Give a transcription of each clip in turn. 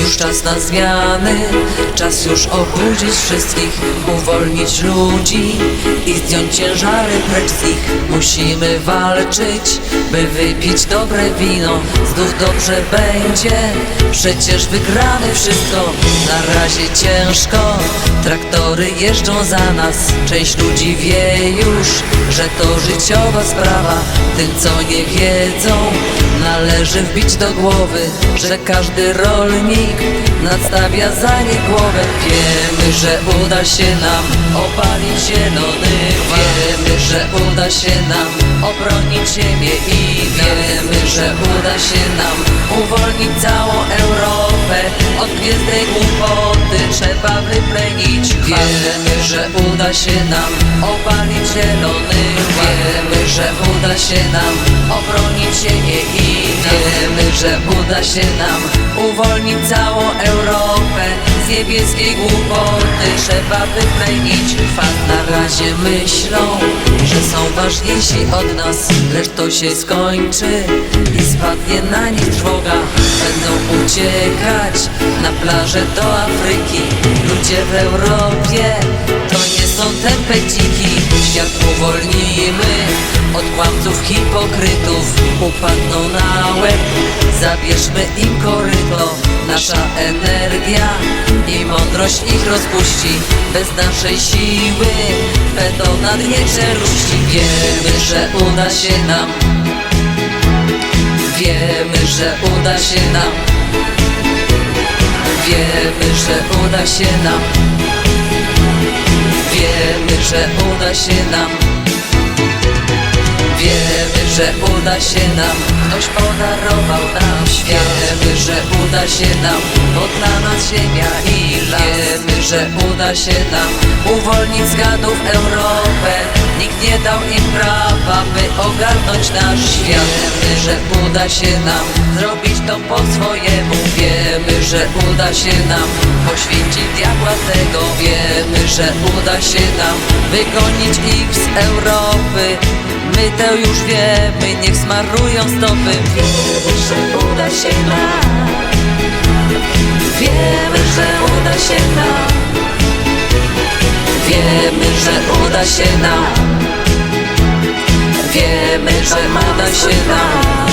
już czas na zmiany. Czas już obudzić wszystkich Uwolnić ludzi I zdjąć ciężary precz z nich. Musimy walczyć By wypić dobre wino. Znów dobrze będzie Przecież wygramy wszystko. Na razie ciężko Traktory jeżdżą za nas. Część ludzi wie już Że to życiowa sprawa. Tym co nie wiedzą Należy wbić do głowy Że każdy rolnik Nadstawia za nie głowę. Wiemy, że uda się nam Opalić zielony Wiemy, że uda się nam Obronić ziemię i wiemy, że uda się nam Uwolnić całą Europę Od gwiezdnej głupoty. Trzeba wyplenić Wiemy, że uda się nam Opalić zielony że uda się nam Obronić ziemię i wiemy, że uda się nam Uwolnić całą Europę Z niebieskiej głupoty. Trzeba wyplenić fakt Na razie myślą, że są ważniejsi od nas Lecz to się skończy i spadnie na nich trwoga. Będą uciekać na plażę do Afryki. Ludzie w Europie to nie są tempeciki Świat uwolnimy od kłamców hipokrytów Upadną na łeb, zabierzmy im koryto. Nasza energia i mądrość ich rozpuści. Bez naszej siły będą na dnie czeluści Wiemy, że uda się nam. Wiemy, że uda się nam. Wiemy, że uda się nam. Wiemy, że uda się nam Wiemy, że uda się nam. Ktoś podarował nam świat. Wiemy, że uda się nam. Bo dla nas ziemia i las. Wiemy, że uda się nam Uwolnić z gadów Europę. Nikt nie dał im prawa, by ogarnąć nasz świat. Wiemy, że uda się nam Zrobić to po swojemu. Wiemy, że uda się nam Poświęcić diabła tego. Wiemy, że uda się nam Wygonić ich z Europy My to już wiemy, niech smarują stopy. Wiemy, że uda się nam. Wiemy, że uda się nam. Wiemy, że uda się nam. Wiemy, że uda się nam.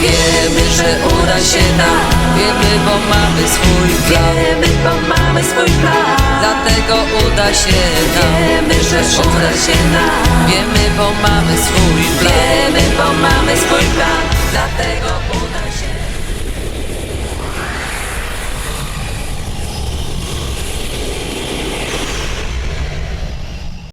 Wiemy, że uda się nam. Wiemy, bo mamy swój plan. Wiemy, bo mamy swój plan Dlatego uda się nam Wiemy, że uda się nam. Wiemy, bo mamy swój plan. Wiemy, bo mamy swój plan. Dlatego